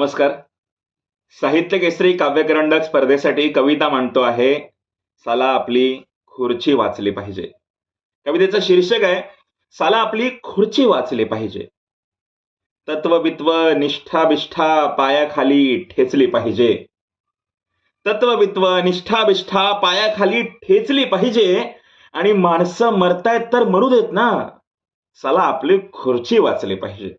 नमस्कार. साहित्य केसरी काव्यकरंडक स्पर्धेसाठी कविता मांडतो आहे. साला आपली खुर्ची वाचली पाहिजे. कवितेचं शीर्षक आहे साला आपली खुर्ची वाचली पाहिजे. तत्वबित्व निष्ठाबिष्ठा पायाखाली ठेचली पाहिजे. तत्वबित्व निष्ठाबिष्ठा पायाखाली ठेचली पाहिजे. आणि माणसं मरतायत तर मरू देत ना. साला आपली खुर्ची वाचली पाहिजे.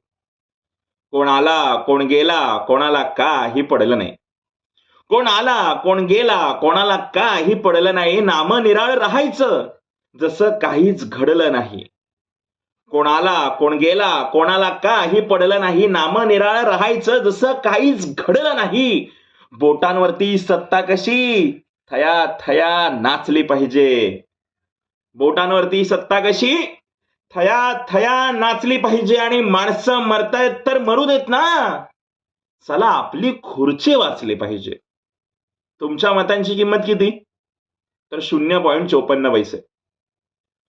कोण आला कोण गेला कोणाला काही पडलं नाही. कोण आला कोण गेला कोणाला काही पडलं नाही नाम निराळ राहायचं जसं काहीच घडलं नाही. कोण आला कोण गेला कोणाला काही पडलं नाही नाम निराळ राहायचं जसं काहीच घडलं नाही. बोटांवरती सत्ता कशी? थया थया नाचली पाहिजे. बोटांवरती सत्ता कशी? थया थया नाचली पाहिजे आणि माणसं मरतायत तर मरू देत ना. चला आपली खुर्ची वाचली पाहिजे. तुमच्या मतांची किंमत किती? तर शून्य पॉईंट चोपन्न पैसे.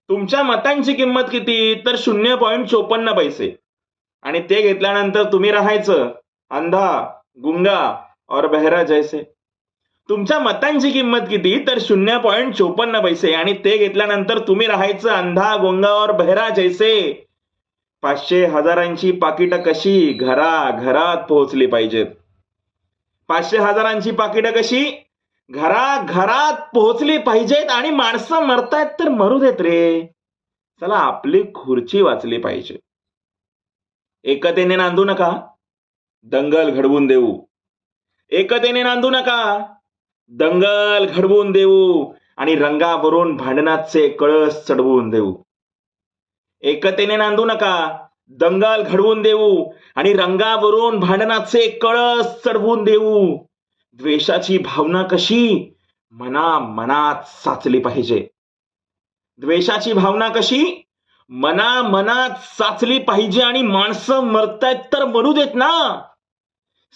तुमच्या मतांची किंमत किती? तर शून्य पॉईंट चोपन्न पैसे. आणि ते घेतल्यानंतर तुम्ही राहायचं. अंधा गुंगा और बहरा जैसे. तुमच्या मतांची किंमत किती? तर शून्य पॉईंट चोपन्न पैसे. आणि ते घेतल्यानंतर तुम्ही राहायचं अंधा गोंगावर बहरा जैसे. पाचशे हजारांची पाकिटं कशी घरा घरात पोहोचली पाहिजेत? पाचशे हजारांची पाकिटं कशी घरा घरात पोहोचली पाहिजेत आणि माणसं मरतायत तर मरू देत रे. चला आपली खुर्ची वाचली पाहिजे. एकतेने नांदू नका. दंगल घडवून देऊ. एकतेने नांदू नका. दंगल घडवून देऊ आणि रंगावरून भांडणाचे कळस चढवून देऊ. एकतेने नांदू नका दंगल घडवून देऊ आणि रंगावरून भांडणाचे कळस चढवून देऊ. द्वेषाची भावना कशी? मना मनात साचली पाहिजे. द्वेषाची भावना कशी? मना मनात साचली पाहिजे आणि माणसं मरतायत तर मरू देत ना.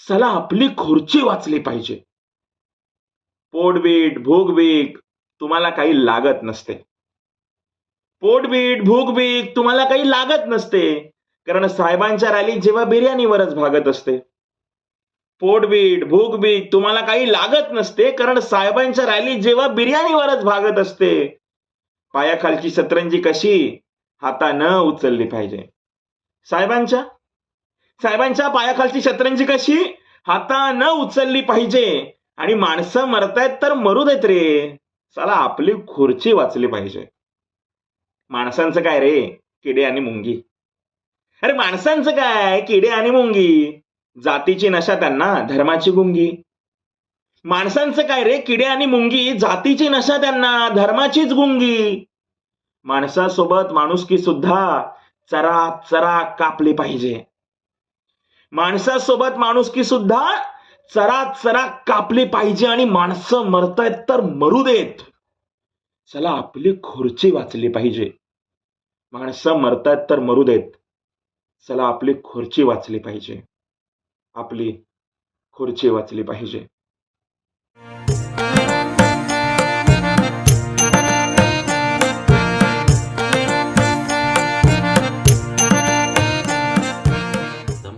चला आपली खुर्ची वाचली पाहिजे. पोटबीट भूकबीक तुम्हाला काही लागत नसते. पोटबीट भूकबीक तुम्हाला काही लागत नसते. कारण साहेबांच्या रॅलीत जेव्हा बिर्याणीवरच भागत असते. पोटबीट भूकबीक तुम्हाला काही लागत नसते. कारण साहेबांच्या रॅलीत जेव्हा बिर्याणीवरच भागत असते पायाखालची सतरंजी कशी हातानं उचलली पाहिजे. साहेबांच्या? साहेबांच्या पायाखालची शतरंजी कशी हातानं उचलली पाहिजे. आणि माणसं मरतायत तर मरू देत रे चला आपली खुर्ची वाचली पाहिजे. माणसांचं काय रे? किडे आणि मुंगी. अरे माणसांचं काय? किडे आणि मुंगी. जातीची नशा त्यांना धर्माची गुंगी. माणसांचं काय रे? किडे आणि मुंगी जातीची नशा त्यांना धर्माचीच गुंगी. माणसासोबत माणुसकी सुद्धा चरा चरा कापली पाहिजे. माणसासोबत माणुसकी सुद्धा चरा चरा कापली पाहिजे आणि माणसं मरतायत तर मरू देत. चला आपली खुर्ची वाचली पाहिजे. माणसं मरतायत तर मरू देत. चला आपली खुर्ची वाचली पाहिजे. आपली खुर्ची वाचली पाहिजे.